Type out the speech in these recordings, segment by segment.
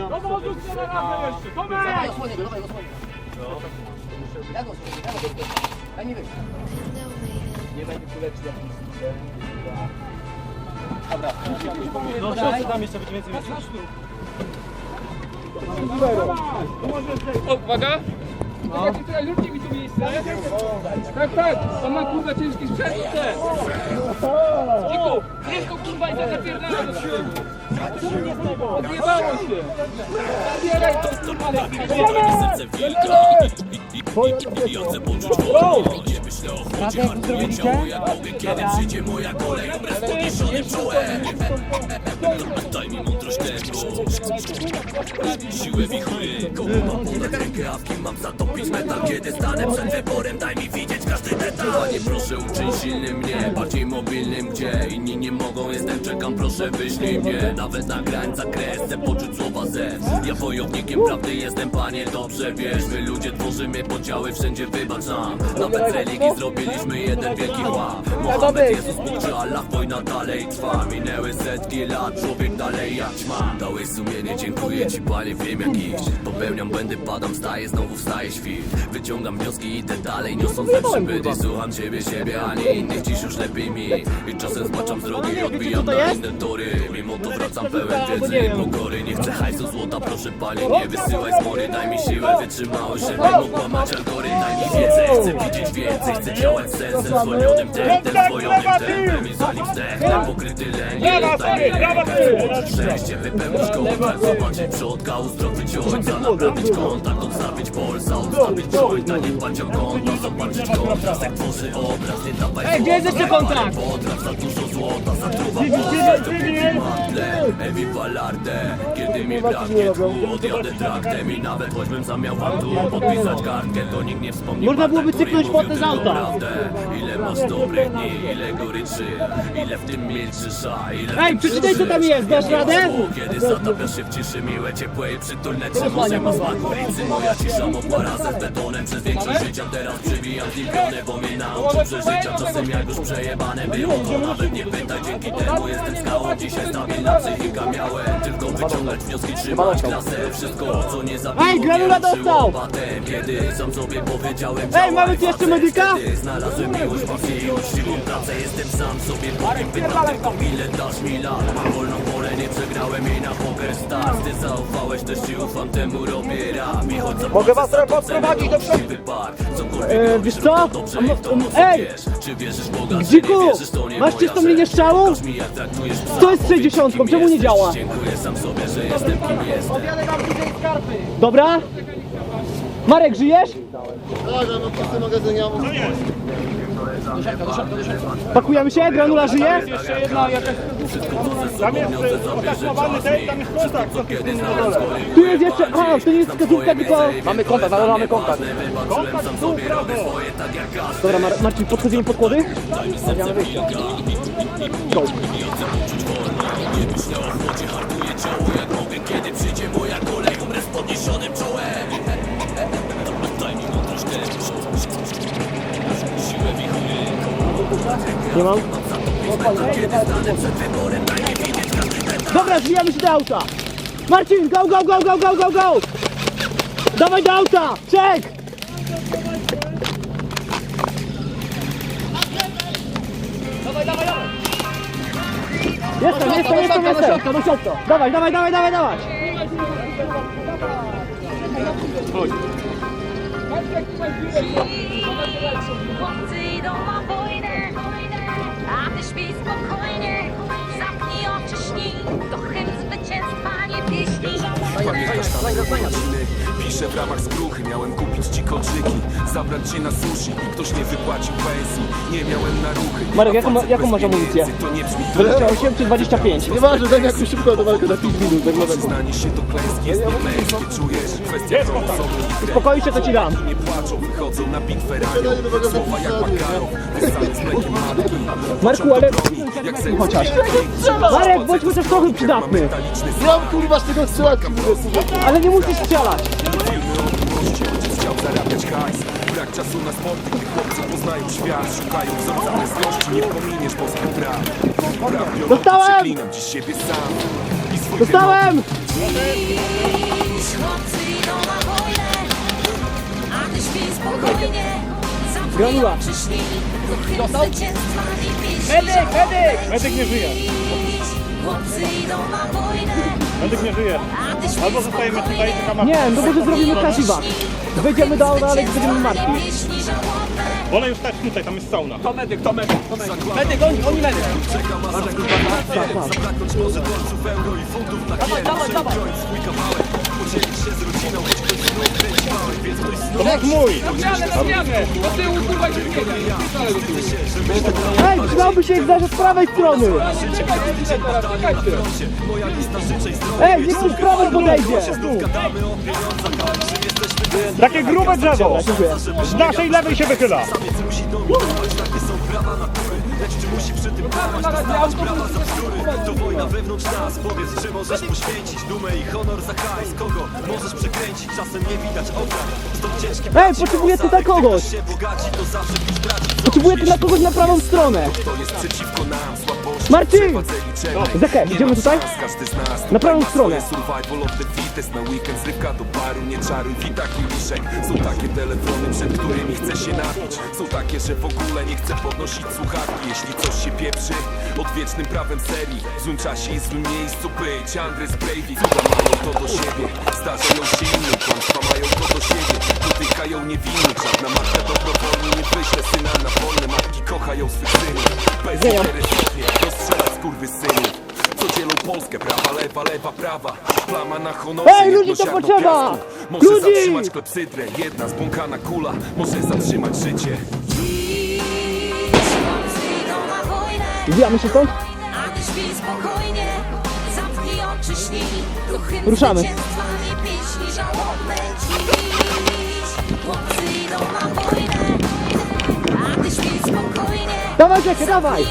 tutaj mam Do wozu chcę na radę jeszcze, Tomek! Osłonię go, dawaj, osłonię go. Ja go osłonię, ja go osłonię. Daj mi wyjść. Nie będzie tu lepszy jak nic. Dobra, No szosy tam jeszcze będzie więcej miejsca. Uwaga! Czekajcie, czekaj, lubcie mi tu miejsce. Tak, tak, on ma kurwa ciężki sprzęt. Dziku, bierz go kurwa i tak napierdala do siebie. Odjebało się. Zabieraj to serce wilka I chcę poczuć wolność Myślę o chłodzie, hartuje ciało jak mogę Kiedy przyjdzie moja kolej, z podniesionym czołem Daj mi mądrość tempo Siłę wichury a w kim mam zatopić metal Kiedy stanę przed wyborem, daj mi widzieć każdy detal Panie proszę uczyń silnym mnie Bardziej mobilnym, gdzie inni nie mogą Jestem, czekam, proszę wyślij mnie Nawet na granicach kres, chcę poczuć słowa ze Ja wojownikiem prawdy jestem, panie, dobrze wiesz. My ludzie tworzymy podziały, wszędzie wybacz nam. Nawet z religii zrobiliśmy jeden wielki łam Mohamed, Jezus, Bóg czy Allah, wojna dalej trwa. Minęły setki lat, człowiek dalej jak ćma. Dałeś sumienie, dziękuję ci, panie, wiem jak iść. Popełniam błędy, padam, staję, znowu wstaje świt Wyciągam wnioski, idę dalej, niosąc lepszy byt I słucham ciebie, siebie, a nie innych, dziś już lepiej mi. I czasem zbaczam z drogi odbijam na inne tory. Mimo to wracam pełen wiedzy i pokory Nie chcę hajsu, złota, proszę panie, nie wysyłaj smory Daj mi siłę, wytrzymałość, żeby mógł łamać algory Daj mi wiedzę, chcę widzieć więcej, chcę działać sensem Zwolnionym tempem, swojonym tempem I zanim zdechnę, pokryty lękiem Daj mi rękę, szczęście, wypełnić kontakt Zobaczyć przodka, uzdrowić ojca Naprawić kontakt, odstawić polsa Odstawić jointa, nie dbać o konta Zobaczyć kontrast, jak tworzy obraz Nie dawaj jeszcze kontrakt? Podrap za dużo złota, zatruwa postać To piękny mantle, Ewi Valarte Kiedy mi braknie tchu, odjadę traktem I nawet choćbym zamiał wam tu podpisać kartkę To nikt nie wspomni Można byłoby cyknąć fotę z auta. Ile masz dobrych dni, ile goryczy Ile w tym milczysz, a ile Ej, przeczytaj, co tam jest, dasz radę? Kiedy zatapiasz się w ciszy miłe, ciepłe i przytulne Czy może ma smak ulicy Moja cisza z betonem Przez większość życia teraz przybijam z nim piony Bo mnie nauczył przeżycia. Czasem jak już przejebane było to Nawet nie pytaj, dzięki temu jestem skałą. Dzisiaj stabilna psychika. Miałem Tylko wyciągać wnioski, trzymać klasę. Wszystko co nie zabiło Ej, granula dostał! batem Kiedy sam sobie powiedziałem Ej, mamy tu jeszcze medyka? Znalazłem miłość, pasję i uczciwą pracę. Jestem sam sobie Bogiem Pytam tylko ile dasz mi lat? Mam wolną wolę, nie przegrałem jej na poker stars Ty zaufałeś, też ci ufam, temu robię ram I choć Mogę was podprowadzić do przodu E, wiesz co? A mo- ej! Czy wierzysz w Boga, czy Dziku, nie wierzysz, to nie masz moja czystą linię rzecz. strzału? Pokaż mi, jak traktujesz psa, To jest powiedz, 60, kim czemu nie jesteś. działa? Dziękuję sam sobie, że jestem kim jestem Dobra? Marek, żyjesz? Pakujemy się? Granula żyje? Jeszcze jedna jakaś... Tam jest otasowany ten, tam jest kontakt Tu jest jeszcze... A, to nie jest wskazówka, tylko... Mamy kontakt, ale mamy kontakt. Tak jak każdy Dobra, Mar Marcin, podchodzimy pod kłody? Serce wilka Go. Nie myślę o chłodzie, hartuję ciało jak mogę Kiedy przyjdzie moja kolej, umrę z podniesionym czołem każdy detal Dobra, zbijamy się do auta! Marcin, go, go, go, go, go, go, go! Dawaj do auta! Czek! Jestem, jestem, jestem, jestem! Do środka, Dawaj, dawaj, dawaj, dawaj, dawaj! Chłopcy idą na 换一个观鸟的音 Piszę w ramach skruchy, miałem kupić ci kolczyki Zabrać cię na sushi, ktoś nie wypłacił pensji Nie miałem na ruchy Marek, ma jaką- jaką masz amunicję? To nie brzmi 28 czy 25? Nieważne, daj mi jakąś szybką do walkę na 5 minut, tak naprawdę. Przyznanie się do klęski jest niemęskie Czujesz, kwestia chromosomu i Uspokoi się, to ci dam. Nie płaczą, wychodzą na bitwę ranią Słowa jak makaron, wysane z mlekiem matki Marku, ale... Jak sen Chociaż. Marek, bądź chociaż trochę przydatny. Mam kurwa z tego strzelać, kurwa. Ale nie musisz strzelać. Filmy o miłości, ojciec chciał zarabiać hajs Brak czasu na sporty, gdy chłopcy poznają świat Szukają wzorca męskości, nie pominiesz polskich praw Dostałem! przeklinam dziś siebie sam I swój Dostałem! wymóg Dziś chłopcy idą na wojnę, a ty śpij spokojnie. Zamknij Granula. oczy, śnij duchem zwycięstwa i pieśni Medyk, medyk! Medyk nie żyje. Chłopcy idą na wojnę, Medyk nie żyje. a Albo zostajemy tutaj. Nie, no może zrobimy kasiwak. Wejdziemy do auta, ale będziemy martwi. Wolę już stać tutaj, tam jest sauna. To medyk, to medyk, to medyk. Medyk, oni, oni medyk. Czeka masa kurwa Zabraknąć może dolców, euro i funtów na kier Muszę wziąć swój kawałek Podzielić się z rodziną, choć ktoś znów kręci małek Więc ktoś znów To jak mój! Na zmianę, na zmianę! Do tyłu kurwa się zmienia. Ej, przydałby się ich dać od prawej strony. Ej, niech ktoś z prawej podejdzie. Takie grube drzewo! Z naszej lewej się wychyla. Samiec musi dominować, takie są prawa natury Lecz czy musi przy tym Na prawa za bzdury To wojna wewnątrz nas, powiedz czy możesz poświęcić Dumę i honor za kogo możesz przekręcić Czasem nie widać stąd ciężki Ej, potrzebuję tutaj kogoś. się bogaci, to zawsze Potrzebuję tu na kogoś na prawą stronę. To jest przeciwko nam, słabości Marcin! Zekę, idziemy tutaj? Na prawą stronę. swoje Survival of the fittest. Na weekend zrywka do baru Nie czaruj, Są takie telefony, przed którymi chce się napić. Są takie, że w ogóle nie chce podnosić słuchawki. Jeśli coś się pieprzy odwiecznym prawem serii. W złym czasie i złym miejscu być. Andres Brady Cuda mają to do siebie. Zdarzają się innym, kłamstwa mają to do siebie. Dotykają niewinnych, żadna matka dobrowolnie nie wyśle syna na wolne. Matki kochają swych synów. Bezinteresownie rozstrzelać skurwysynów co dzielą Polskę, prawa, lewa, lewa, prawa. Plama na honorze, Ej, ludzi to potrzeba! piasku. Może Ludzi! zatrzymać klepsydrę, jedna zbłąkana kula Może zatrzymać życie a ty śpij spokojnie. Dawaj, Zekę, dawaj.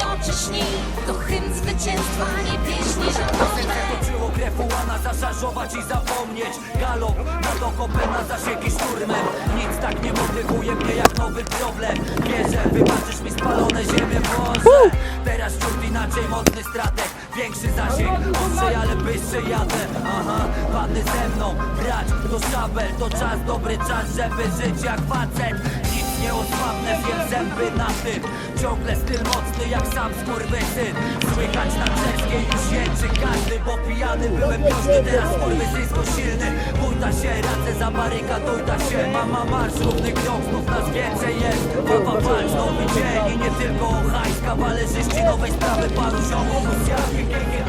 Śnij. Duchem zwycięstwa i pieśni żałobne. Toczyło krew ułana zaszarżować i zapomnieć. Galop na dokopę na zasieki szturmem. Nic tak nie motywuje mnie jak nowy problem. Wierzę, wybaczysz mi spalone ziemię wąże Ciut inaczej mocny strateg Większy zasięg, ostrzej, ale bystrzy jadę. Aha, padny ze mną, brać to szabel. To czas, dobry czas, żeby żyć jak facet nie osłabnę, wiem zęby na tym Ciągle styl mocny jak sam skurwysyn. Słychać na czerskiej już jęczy każdy Bo pijany byłem groźny, teraz skurwysyjsko silny. Bójta się, radzę za barykadujta się. Mama marsz, równy krok, znów nas więcej jest. Papa walcz, nowy dzień i nie tylko o hajs Kawalerzyści nowej sprawy, paru ziomów. Hej,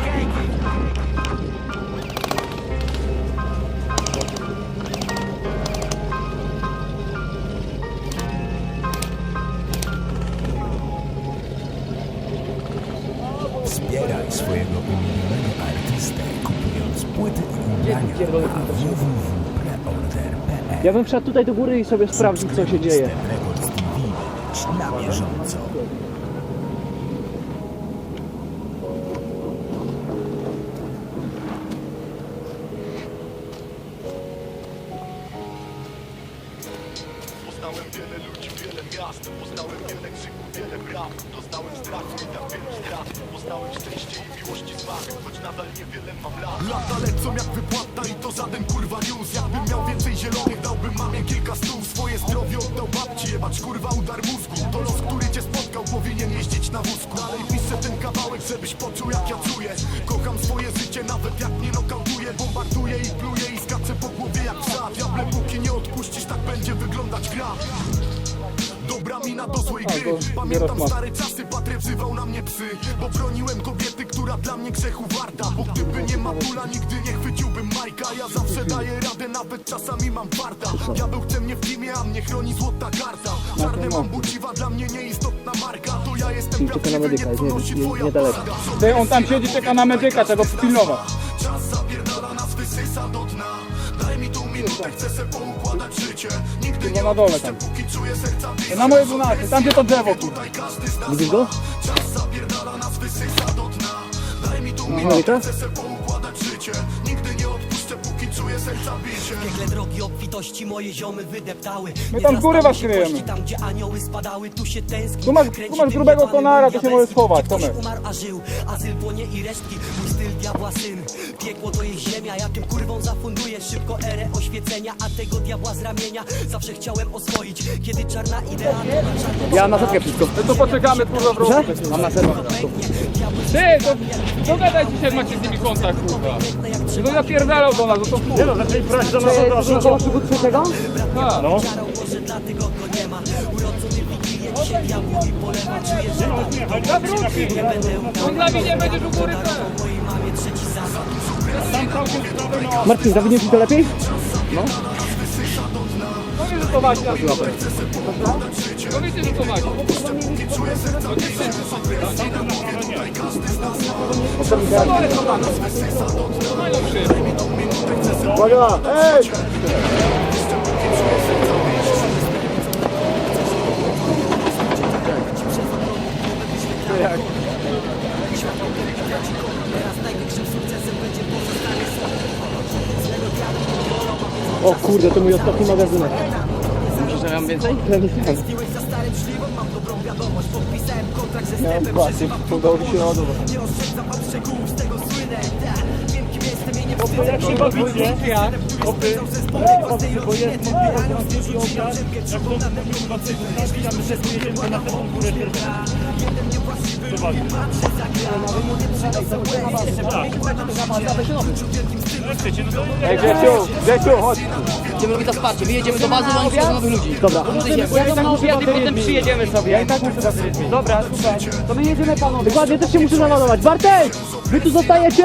Wspieraj swojego ulubionego artystę kupując płyty i ubrania na www.preorder.pl Ja bym wszedł tutaj do góry i sobie sprawdził, co się dzieje. Records TV Bądź na bieżąco. Poznałem wiele ludzi, wiele miast. Poznałem wiele krzyków, wiele braw Doznałem strachu i tak wielu strat Poznałem szczęście i miłości smak Choć nadal niewiele mam lat. Lata lecą jak wypłata i to żaden kurwa news. Jakbym miał więcej zielonych, dałbym mamie kilka stów Swoje zdrowie oddał babci, jebać kurwa udar mózgu. To los, który cię spotkał, powinien jeździć na wózku. Dalej piszę ten kawałek, żebyś poczuł jak ja czuję. Kocham swoje życie, nawet jak mnie nokautuję Bombarduję i pluję i skaczę po głowie jak psa. Diable, póki nie odpuścisz, tak będzie wyglądać gra. Dobra mina do złej gry. Pamiętam stare czasy, Patry wzywał na mnie psy. Bo broniłem kobiety, która dla mnie grzechu warta. Bo gdyby nie Matula, nigdy nie chwyciłbym Majka. Ja zawsze daję radę, nawet czasami mam farta. Diabeł chce mnie w teamie, a mnie chroni złota karta. Czarne mam buciwa, dla mnie nieistotna marka. To ja jestem Czyli czeka na prawdziwy, medyka, nie co nie- nosi nie- twoja niedaleko. Ty, on tam siedzi, czeka na medyka, trzeba pilnować. Minutę, chcę se poukładać życie Nigdy nie na dole tam. póki czuję serca Na moje 12, tam gdzie to drzewo, nas Widzisz go? Czas zapierdala nas, wysysa do dna Daj mi Medyka? minutę, chcę se poukładać serca bicie Piekle drogi obfitości moje ziomy wydeptały My tam z góry was Niezrastamy się kryjemy. Tam gdzie anioły spadały, tu się tęskni Tu masz- tu masz grubego konara, to się możesz schować, Tomek. umarł, a żył, azyl płonie i resztki Mój styl diabła syn, piekło to jest ziemia Ja tym kurwą zafunduję szybko erę oświecenia A tego diabła z ramienia zawsze chciałem oswoić Kiedy czarna idea to na czarno Ja na setkę wszystko. No to poczekamy kurwa w rogu. Mam na setkę. Ty, to dogadaj dzisiaj macie z nimi kontakt kurwa. No napierdalau do nas, no to chuj. No, zaczęli brać do nas od razu. Koło szybu trzeciego? No. Nie będziesz u góry Marcin, zawiniesz mi to lepiej? Powiedz, że to macie. Powiedzcie, że to macie. Mają się. Uwaga! Ej! O kurde, to mój ostatni magazynek. Myślisz, że mam więcej? Miałem pasy, udało mi się ładować. Jak się bawicie? Ja. Opy. Bo jest na drugi obiad. Jak to kurwa coś znaczy, a my się pojedziemy na tę górę Ej, Grzesiu, Grzesiu, chodź. Będziemy robić to wsparcie. Wyjedziemy do bazy, i przyjdą nowych ludzi. Dobra. Ja na obiad i potem przyjedziemy sobie. Ja i tak muszę. Dobra, super. To my jedziemy panowie. Dokładnie, też się muszę naładować. Bartek! Wy tu zostajecie?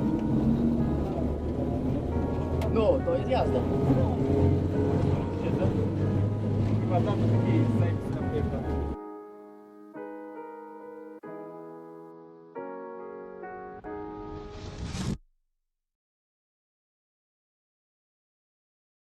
No, to jest jazda. Chyba tam taki